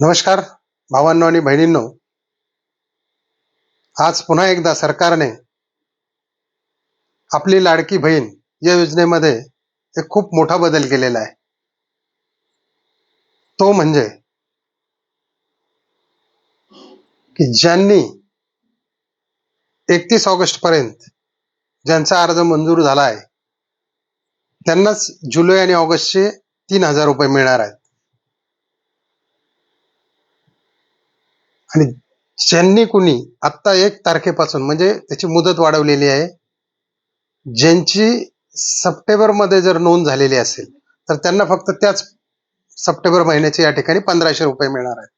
नमस्कार भावांनो आणि बहिणींनो. आज पुन्हा एकदा सरकारने आपली लाडकी बहीण या योजनेमध्ये एक खूप मोठा बदल केलेला आहे. तो म्हणजे की ज्यांनी एकतीस ऑगस्ट पर्यंत ज्यांचा अर्ज मंजूर झाला आहे त्यांनाच जुलै आणि ऑगस्टचे तीन हजार रुपये मिळणार आहेत. आणि ज्यांनी कुणी आत्ता एक तारखेपासून म्हणजे त्याची मुदत वाढवलेली आहे ज्यांची सप्टेंबरमध्ये जर नोंद झालेली असेल तर त्यांना फक्त त्याच सप्टेंबर महिन्याचे या ठिकाणी पंधराशे रुपये मिळणार आहेत.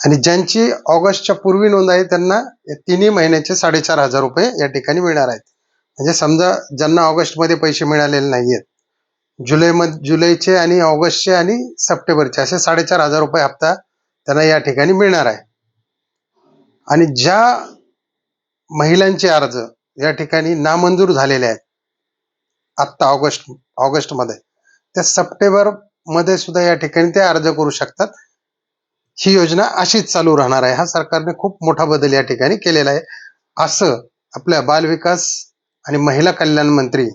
आणि ज्यांची ऑगस्टच्या पूर्वी नोंद आहे त्यांना तिन्ही महिन्याचे साडेचार हजार रुपये या ठिकाणी मिळणार आहेत. म्हणजे समजा ज्यांना ऑगस्टमध्ये पैसे मिळालेले नाहीयेत जुलैमध्ये जुलैचे आणि ऑगस्टचे आणि सप्टेंबरचे असे साडेचार हजार रुपये हप्ता त्यांना या ठिकाणी मिळणार आहे. आणि ज्या महिलांचे अर्ज या ठिकाणी नामंजूर झालेले आहेत आत्ता ऑगस्ट ऑगस्टमध्ये त्या सप्टेंबरमध्ये सुद्धा या ठिकाणी ते अर्ज करू शकतात. ही योजना अशीच चालू राहणार आहे. हा सरकारने खूप मोठा बदल या ठिकाणी केलेला आहे. असं आपल्या बालविकास आणि महिला कल्याण मंत्री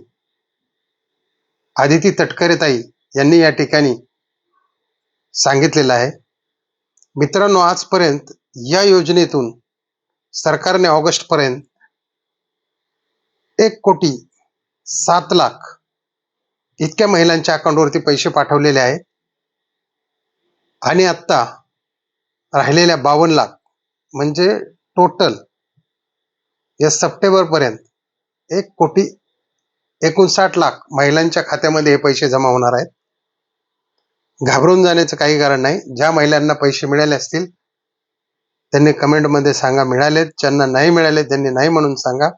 आदिती तटकरे ताई यांनी या ठिकाणी सांगितलेलं आहे. मित्रांनो आजपर्यंत या योजनेतून सरकारने ऑगस्ट पर्यंत एक कोटी सात लाख इतक्या महिलांच्या अकाउंटवरती पैसे पाठवलेले आहेत. आणि आत्ता राहिलेल्या बावन्न लाख म्हणजे टोटल या सप्टेंबर पर्यंत एक कोटी एकोणसाठ लाख महिलांच्या खात्यामध्ये हे पैसे जमा होणार आहेत. घाबरून जाण्याचं काही कारण नाही. ज्या महिलांना पैसे मिळाले असतील त्यांनी कमेंटमध्ये सांगा मिळालेत. ज्यांना नाही मिळाले त्यांनी नाही म्हणून सांगा.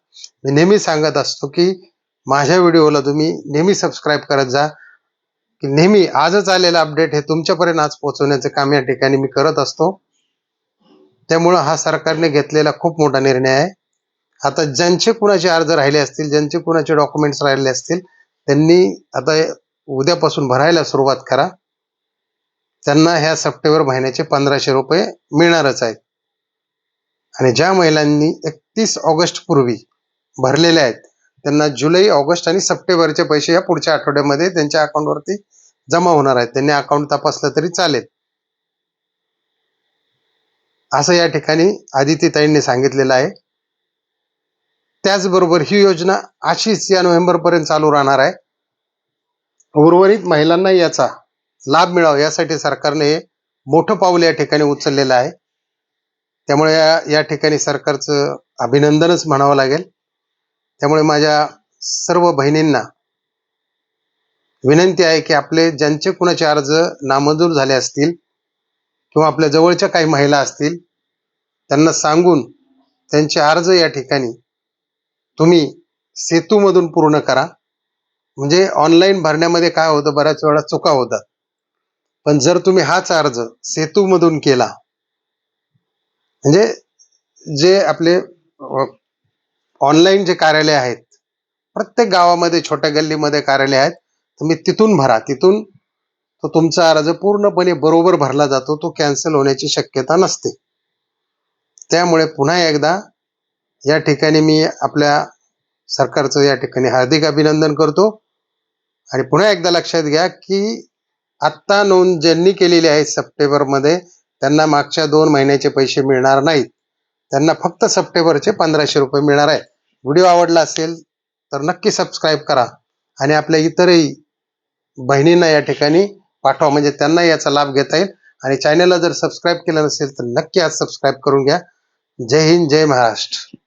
मी नेहमी सांगत असतो की माझ्या व्हिडिओला तुम्ही नेहमी सबस्क्राईब करत जा. की नेहमी आजच आलेलं अपडेट हे तुमच्यापर्यंत आज पोहोचवण्याचं काम या ठिकाणी मी करत असतो. त्यामुळं हा सरकारने घेतलेला खूप मोठा निर्णय आहे. आता ज्यांचे कुणाचे अर्ज राहिले असतील ज्यांचे कुणाचे डॉक्युमेंट्स राहिले असतील त्यांनी आता उद्यापासून भरायला सुरुवात करा. त्यांना ह्या सप्टेंबर महिन्याचे पंधराशे रुपये मिळणारच आहेत. आणि ज्या महिलांनी एकतीस ऑगस्ट पूर्वी भरलेले आहेत त्यांना जुलै ऑगस्ट आणि सप्टेंबरचे पैसे या पुढच्या आठवड्यामध्ये त्यांच्या अकाउंटवरती जमा होणार आहेत. त्यांनी अकाउंट तपासलं तरी चालेल. असं या ठिकाणी आदित्यताईंनी सांगितलेलं आहे. त्याचबरोबर ही योजना अशीच या नोव्हेंबर पर्यंत चालू राहणार आहे. उर्वरित महिलांना याचा लाभ मिळावा यासाठी सरकारने मोठं पाऊल या ठिकाणी उचललेलं आहे. त्यामुळे या या ठिकाणी सरकारचं अभिनंदनच म्हणावं लागेल. त्यामुळे माझ्या सर्व बहिणींना विनंती आहे की आपले ज्यांचे कुणाचे अर्ज नामंजूर झाले असतील किंवा आपल्या जवळच्या काही महिला असतील त्यांना सांगून त्यांचे अर्ज या ठिकाणी तुम्ही सेतूमधून पूर्ण करा. म्हणजे ऑनलाईन भरण्यामध्ये काय होतं? बऱ्याच वेळा चुका होतात. पण जर तुम्ही हाच अर्ज सेतूमधून केला म्हणजे जे आपले ऑनलाईन जे कार्यालय आहेत प्रत्येक गावामध्ये छोट्या गल्लीमध्ये कार्यालय आहेत तुम्ही तिथून भरा. तिथून तो तुमचा अर्ज पूर्णपणे बरोबर भरला जातो. तो कॅन्सल होण्याची शक्यता नसते. त्यामुळे पुन्हा एकदा या ठिकाणी मी आपल्या सरकारचं या ठिकाणी हार्दिक अभिनंदन करतो. आणि पुन्हा एकदा लक्षात घ्या की आत्ता नोंद ज्यांनी केलेली आहे सप्टेंबरमध्ये त्यांना मागच्या दोन महिन्याचे पैसे मिळणार नाहीत. त्यांना फक्त सप्टेंबरचे पंधराशे रुपये मिळणार आहे व्हिडिओ आवडला असेल तर नक्की सबस्क्राईब करा आणि आपल्या इतरही बहिणींना या ठिकाणी पाठवा. म्हणजे त्यांना याचा लाभ घेता येईल. आणि चॅनलला जर सबस्क्राईब केलं नसेल तर नक्की आज सबस्क्राईब करून घ्या. जय हिंद जय महाराष्ट्र.